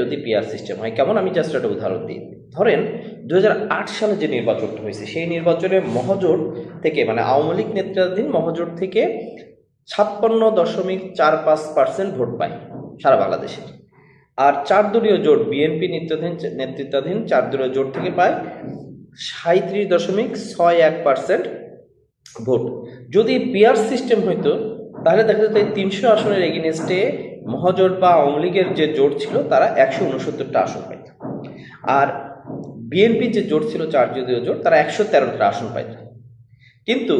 যদি PR system হয়, কেমন? আমি জাস্ট একটা উদাহরণ দিই। ধরেন দু হাজার আট সালে যে নির্বাচনটা হয়েছে, সেই নির্বাচনে মহাজোট থেকে মানে আওয়ামী লীগ নেতৃত্বাধীন মহাজোট থেকে ছাপ্পান্ন দশমিক চার পাঁচ পার্সেন্ট ভোট পায় সারা বাংলাদেশে। আর চার দলীয় জোট বিএনপি নেতৃত্বাধীন নেতৃত্বাধীন চার দলীয় জোট থেকে পায় সাঁত্রিশ দশমিক ছয় এক পার্সেন্ট ভোট। যদি পিআর সিস্টেম হইতো, তাহলে দেখা যেত তিনশো আসনের এগেনস্টে মহাজোট বা আওয়ামী লীগের যে জোট ছিল, তারা একশো উনসত্তরটা আসন পাইত। আর বিএনপির যে জোট ছিল, চার যদিও জোট, তারা একশো তেরোটা আসন পাইত। কিন্তু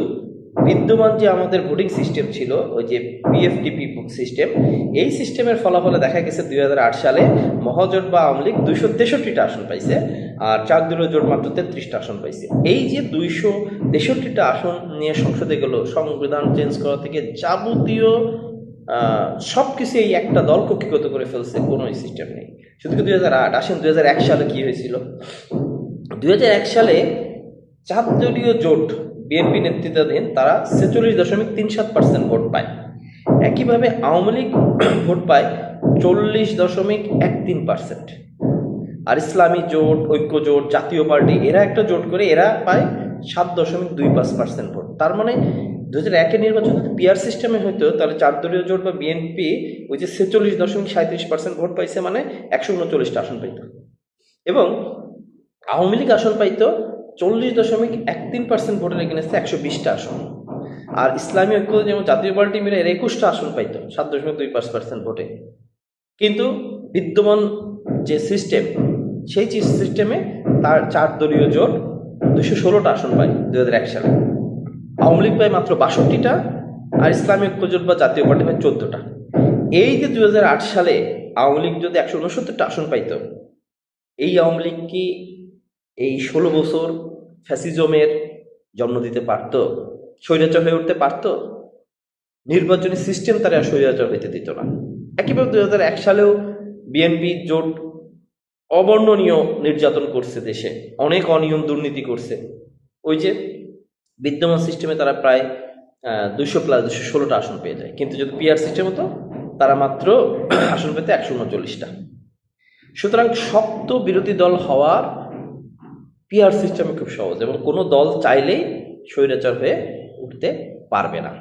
বিদ্যমান যে আমাদের ভোটিং সিস্টেম ছিল, ওই যে পিএফটিপি সিস্টেম, এই সিস্টেমের ফলাফলে দেখা গেছে দুই হাজার আট সালে মহাজোট বা আওয়ামী লীগ দুইশো তেষট্টিটা আসন পাইছে, আর চার দলীয় জোট মাত্র তেত্রিশটা আসন পাইছে। এই যে দুইশো তেষট্টিটা আসন নিয়ে সংসদে গেল, সংবিধান চেঞ্জ করা থেকে যাবতীয় সব কিছু এই একটা দল কক্ষিগত করে ফেলছে, কোনো সিস্টেম নেই। শুধু কি দুই হাজার আট? আসেন, দুই হাজার এক সালে কি হয়েছিল? দুই হাজার এক সালে চার দলীয় জোট, বিএনপি নেতৃত্বাধীন, তারা ছেচল্লিশ দশমিক তিন সাত পার্সেন্ট ভোট পায়। একইভাবে আওয়ামী লীগ ভোট পায় চল্লিশ দশমিক এক তিন পার্সেন্ট আর ইসলামী জোট, ঐক্য জোট, জাতীয় পার্টি, এরা একটা জোট করে এরা পায় সাত দশমিক দুই পাঁচ পার্সেন্ট ভোট। তার মানে দু হাজার একের নির্বাচন যদি পিআর সিস্টেমে হতো তাহলে চার দলীয় জোট বা বিএনপি ওই যে ছেচল্লিশ দশমিক সাঁত্রিশ পার্সেন্ট ভোট পাইছে মানে একশো উনচল্লিশটা আসন পাইত। এবং আওয়ামী লীগ আসন পাইতো চল্লিশ দশমিক এক তিন পার্সেন্ট ভোটের এগেনস্টে একশো বিশটা আসন। আর ইসলামী ঐক্য যেমন জাতীয় পার্টি মিলে এর একুশটা আসন পাইতো, সাত দশমিক দুই পাঁচ পার্সেন্ট ভোটে। কিন্তু বিদ্যমান যে সিস্টেম সেই সিস্টেমে তার চার দলীয় জোট দুশো ষোলোটা আসন পায় দু হাজার এক সালে। আওয়ামী লীগ পায় মাত্র বাষট্টিটা আর ইসলামী ঐক্য জোট বা জাতীয় পার্টি পায় চোদ্দটা। এই যে দু হাজার আট সালে আওয়ামী লীগ যদি একশো উনসত্তরটা আসন পাইতো, এই আওয়ামী লীগ কি এই ষোলো বছর ফ্যাসিজমের জন্ম দিতে পারত, স্বৈরাচার হয়ে উঠতে পারত? নির্বাচনী সিস্টেম তারা স্বৈরাচার হইতে দিত না। একইভাবে হাজার এক সালেও বিএনপি জোট অবর্ণনীয় নির্যাতন করছে দেশে, অনেক অনিয়ম দুর্নীতি করছে। ওই যে বিদ্যমান সিস্টেমে তারা প্রায় দুশো প্লাস দুশো ষোলোটা আসন পেয়ে যায়। কিন্তু যদি পিআর সিস্টেম হতো, তারা মাত্র আসন পেতে একশো উনচল্লিশটা। সুতরাং শক্ত বিরোধী দল হওয়ার পিআর সিস্টেমে খুব সহজ এবং কোনো দল চাইলেই স্বৈরাচার হয়ে উঠতে পারবে না।